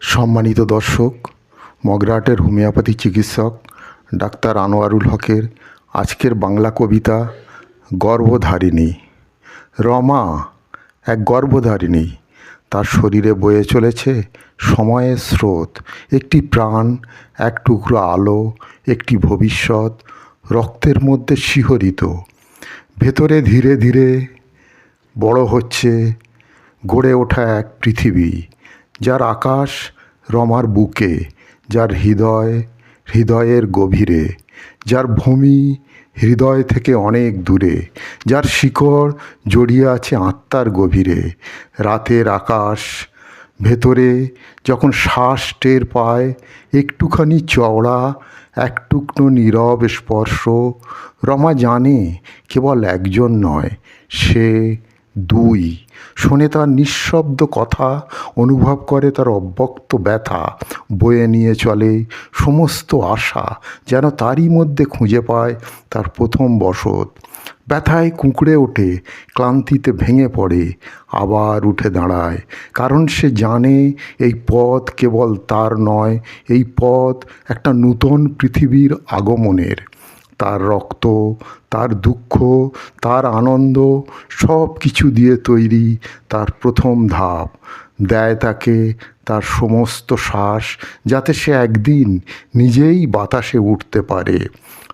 সম্মানিত দর্শক, মগরাটের হোমিওপ্যাথি চিকিৎসক ডাক্তার আনোয়ারুল হকের আজকের বাংলা কবিতা গর্ভধারিণী। রমা, এক গর্ভধারিণী। তার শরীরে বয়ে চলেছে সময়ের স্রোত। একটি প্রাণ, এক টুকরো আলো, একটি ভবিষ্যৎ রক্তের মধ্যে শিহরিত। ভেতরে ধীরে ধীরে বড় হচ্ছে গড়ে ওঠা এক পৃথিবী, যার আকাশ রমার বুকে, যার হৃদয় হৃদয়ের গভীরে, যার ভূমি হৃদয় থেকে অনেক দূরে, যার শিকড় জড়িয়ে আছে আত্মার গভীরে। রাতের আকাশ ভেতরে যখন শ্বাস টের পায়, একটুখানি চওড়া এক টুকরো নীরব স্পর্শ, রমা জানে কেবল একজন নয়, সে দুই, শোনে তার নিঃশব্দ কথা অনুভব করে তার অব্যক্ত ব্যথা। বয়ে নিয়ে চলে সমস্ত আশা যেন তারই মধ্যে খুঁজে পায় তার প্রথম বসত। ব্যথায় কুঁকড়ে ওঠে, ক্লান্তিতে ভেঙে পড়ে, আবার উঠে দাঁড়ায়। কারণ সে জানে এই পথ কেবল তার নয়, এই পথ একটা নূতন পৃথিবীর আগমনের। তার রক্ত, তার দুঃখ, তার আনন্দ, সব কিছু দিয়ে তৈরি তার প্রথম ধাপ। দেয় তাকে তার সমস্ত শ্বাস যাতে সে একদিন নিজেই বাতাসে উঠতে পারে।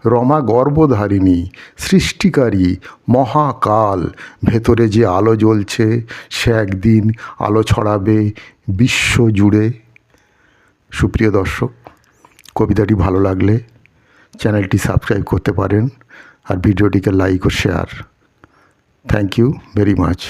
রমা গর্ভধারিণী, সৃষ্টিকারী, মহাকাল, ভেতরে যে আলো জ্বলছে, সে একদিন আলো ছড়াবে বিশ্ব জুড়ে সুপ্রিয় দর্শক, কবিতাটি ভালো লাগলে চ্যানেলটি সাবস্ক্রাইব করতে পারেন আর ভিডিওটিকে like O share. Thank you very much